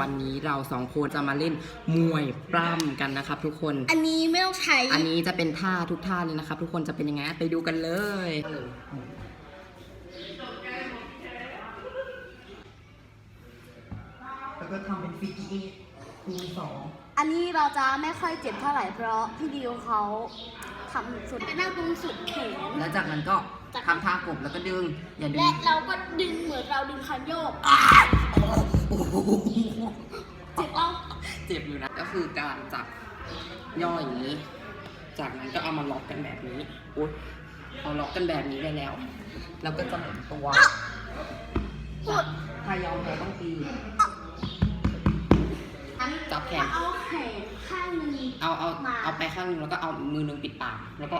วันนี้เราสองคนจะมาเล่นมวยปล้ำกันนะครับทุกคน อันนี้ไม่ต้องใช้ อันนี้จะเป็นท่าทุกท่าเลยนะครับทุกคนจะเป็นยังไงไปดูกันเลยแล้วก็ทำเป็นฟิกกี้คูณสองอันนี้เราจะไม่ค่อยเจ็บเท่าไหร่เพราะพี่ดิวเขาทำสุดไปนั่งตรงสุดแขน แล้วจากนั้นก็ทำท่ากบแล้วก็ดึง อย่าดึและง เราก็ดึงเหมือนเราดึงคันโยกโอ้โห เจ็บเอาเจ็บอยู่นะ ก็คือการจับย่ออย่างนี้ จากนั้นก็เอามาล็อกกันแบบนี้อุ๊ยเอาล็อกกันแบบนี้ได้แล้ว แล้วก็จะหมุนตัวปวดถ้ายอมแพ้ต้องตีจับแขนเอาแขนข้างหนึงเอาเอามาเอาไปข้างหนึงแล้วก็เอามือหนึงปิดปากแล้วก็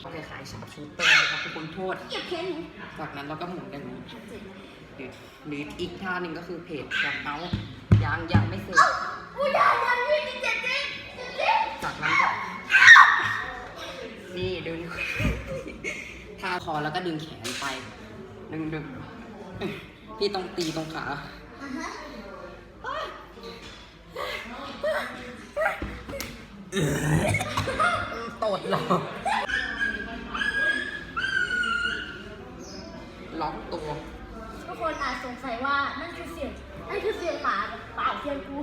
โอเคขายฉาบชูเตอร์ นะครับทุกคนโทษเก็บแขนหนูจากนั้นเราก็หมุนกันนี้เจ็บนะหรือหรืออีกท่าหนึ่งก็คือเพจแคปเมาส์ยังยังไม่เสร็จอุ้ยยาอยาพี่นี่เจ็บจริงเจ็บจริงจากนั้นก็นี่ดึงท่าคอแล้วก็ดึงแขนไป ดึงดึงพี่ต้องตีตรงขา อ่าฮะตดเหรอล็อก ตัว ทุกคนอาจสงสัยว่านั่นคือเสียงนั่นคือเสียงหมาเปล่าเสียงกู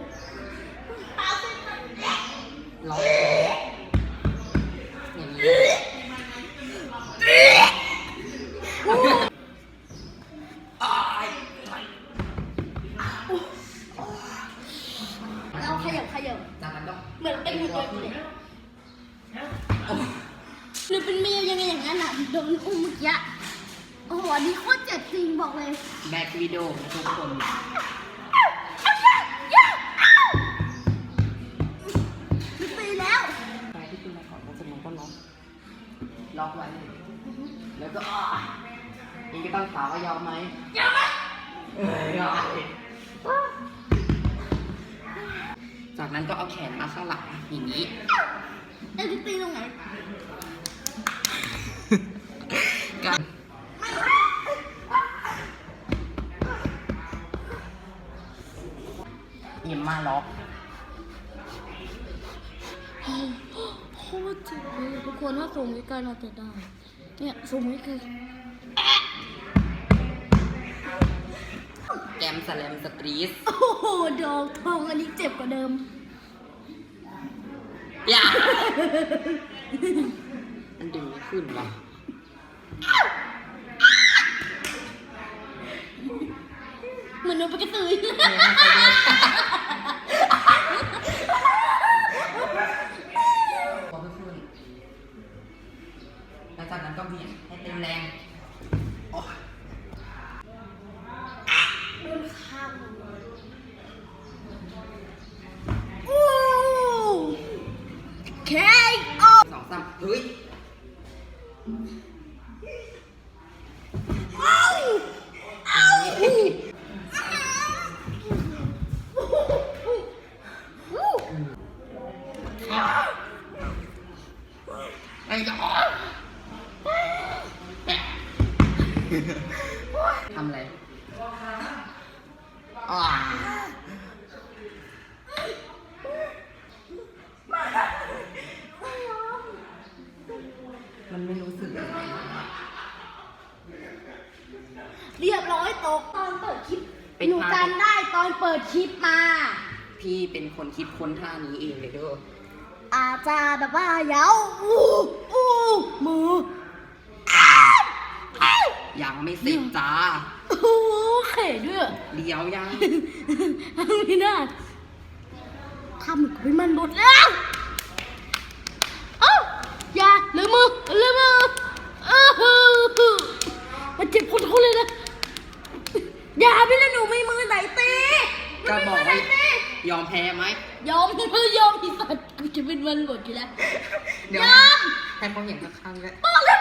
เปล่าเสียงมันล็อกตัวอย่างนี้เราขยับขยับจากนั้นก็เหมือนเป็นหุ่นยนต์เลยหรือเป็นเมียยังไงอย่างนั้นอะโดนอุ้มเมื่อกี้ โอ้โหอันนี้โคตรเจ็บจริงบอกเลย แบ็กวิดีโอทุกคนมันตีแล้วใครที่คุณมาขอก็จะมันก็ล็อกล็อกไว้เลยแล้วก็อ่านี่ก็ต้องถามว่ายอมไหมยอมไหมเออยอมจากนั้นก็เอาแขนมาข้างหลังอย่างนี้เอ้ยตีตรงไหนกัน ยิ้มมาล็อกโคตรเจ็บเลยทุกคนถ้าสูงใกล้ๆเราจะได้ เนี่ยสูงใกล้แกมสแลมสตรีทโอ้โหดอกทองอันนี้เจ็บกว่าเดิม อย่า มันดึงไม่ขึ้นว่ะเหมือนโดนปลากระตือ ตัวไม่ขึ้น แล้วจากนั้นก็เบี่ยงให้เต็มแรงโอ้ยโดนข้างอู้เคโอสองสามเฮ้ยเอ้าเอ้าไอ้จะ ทำอะไรอ่ามันไม่รู้สึกอะไรเรียบร้อยตกตอนเปิดคลิปเป็นหนูภาพ จำได้ตอนเปิดคลิปมา พี่เป็นคนคิดค้นท่านี้เองเลยเด้ออาจจะแบบว่าเย้าอู้อู้มือ ยังไม่เสร็จจ้า โอ้โหเข่ด้วยเลี้ยวยัง ไม่น่าทำเหมือนกับเป็นมันหมดแล้วเอ้าอย่าลืมมือลืมมือเออมันเจ็บคนทุกเลยนะ อย่าพี่ละหนูไม่มือไหนตีก็บอกไม่ว่ามีมืไหนตียอมแพ้ไหม ยอมมือยอมพี่สัตว์กูจะเป็นมันหมดอยู่แล้วเดี๋ยวยอมให้เขาเห็นข้างๆด้วยบอกแล้ว